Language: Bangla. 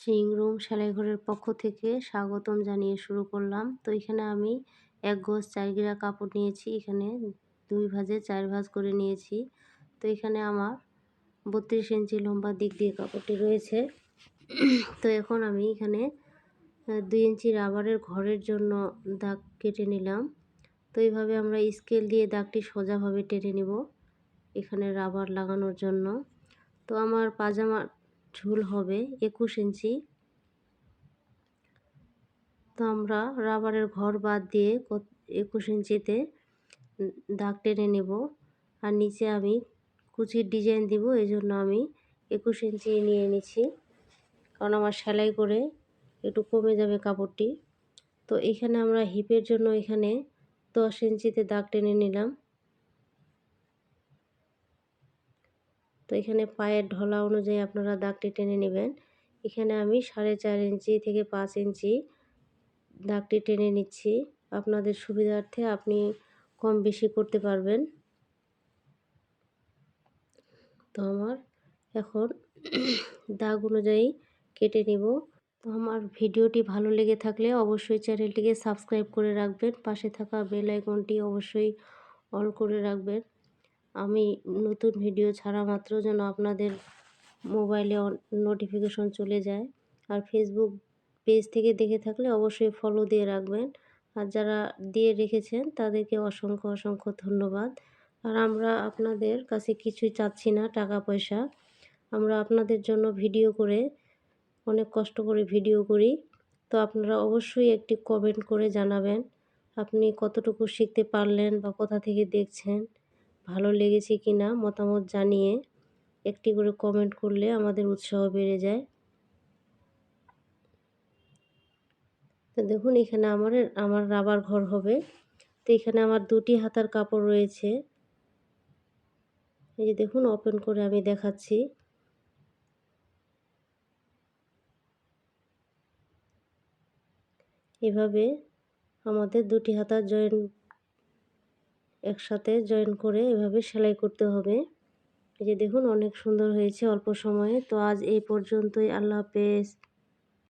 সিং রুম সেলাইঘরের পক্ষ থেকে স্বাগতম জানিয়ে শুরু করলাম। তো এখানে আমি এক গোজ চারগিরা কাপড় নিয়েছি, এখানে দুই ভাজে চার ভাজ করে নিয়েছি। তো এখানে আমার বত্রিশ ইঞ্চি লম্বা দিক দিয়ে কাপড়টি রয়েছে। তো এখন আমি এখানে দুই ইঞ্চি রাবারের ঘরের জন্য দাগ কেটে নিলাম। তো এইভাবে আমরা স্কেল দিয়ে দাগটি সোজাভাবে টেনে নিব এখানে রাবার লাগানোর জন্য। তো আমার পাজামা ঝুল হবে একুশ ইঞ্চি। তো আমরা রাবারের ঘর বাদ দিয়ে একুশ ইঞ্চিতে দাগ টেনে নেব। আর নিচে আমি কুচির ডিজাইন দিব এই জন্য আমি একুশ ইঞ্চি নিয়ে নিচ্ছি। কারণ আমার সেলাই করে একটু কমে যাবে কাপড়টি। তো এখানে আমরা হিপের জন্য এখানে দশ ইঞ্চিতে দাগ টেনে নিলাম। তো এখানে পায়ের ঢলা অনুযায়ী আপনারা দাগটি টেনে নেবেন। এখানে আমি সাড়ে চার ইঞ্চি থেকে পাঁচ ইঞ্চি দাগটি টেনে নিচ্ছি। আপনাদের সুবিধার্থে আপনি কম বেশি করতে পারবেন। তো আমার এখন দাগ অনুযায়ী কেটে নিব। তো আমার ভিডিওটি ভালো লেগে থাকলে অবশ্যই চ্যানেলটিকে সাবস্ক্রাইব করে রাখবেন। পাশে থাকা বেল আইকনটি অবশ্যই অন করে রাখবেন। আমি নতুন ভিডিও ছাড়া মাত্র যেন আপনাদের মোবাইলে নোটিফিকেশন চলে যায়। আর ফেসবুক পেজ থেকে দেখে থাকলে অবশ্যই ফলো দিয়ে রাখবেন। আর যারা দিয়ে রেখেছেন, তাদেরকে অসংখ্য অসংখ্য ধন্যবাদ। আর আমরা আপনাদের কাছে কিছুই চাচ্ছি না, টাকা, পয়সা। আমরা আপনাদের জন্য ভিডিও করে, অনেক কষ্ট করে ভিডিও করি। তো আপনারা অবশ্যই একটি কমেন্ট করে জানাবেন, আপনি কতটুকু শিখতে পারলেন বা কোথা থেকে দেখছেন। ভালো লেগেছে কি না মতামত জানিয়ে একটি করে কমেন্ট করলে আমাদের উৎসাহ বেড়ে যায়। তো দেখুন, এখানে আমার আমার রাবার ঘর হবে। তো এখানে আমার দুটি হাতার কাপড় রয়েছে। এই যে দেখুন ওপেন করে আমি দেখাচ্ছি। এভাবে আমাদের দুটি হাতার জয়েন একসাথে জয়েন করে এভাবে সেলাই করতে হবে। এই যে দেখুন অনেক সুন্দর হয়েছে অল্প সময়ে। তো আজ এই পর্যন্তই। আল্লাহ হাফেজ।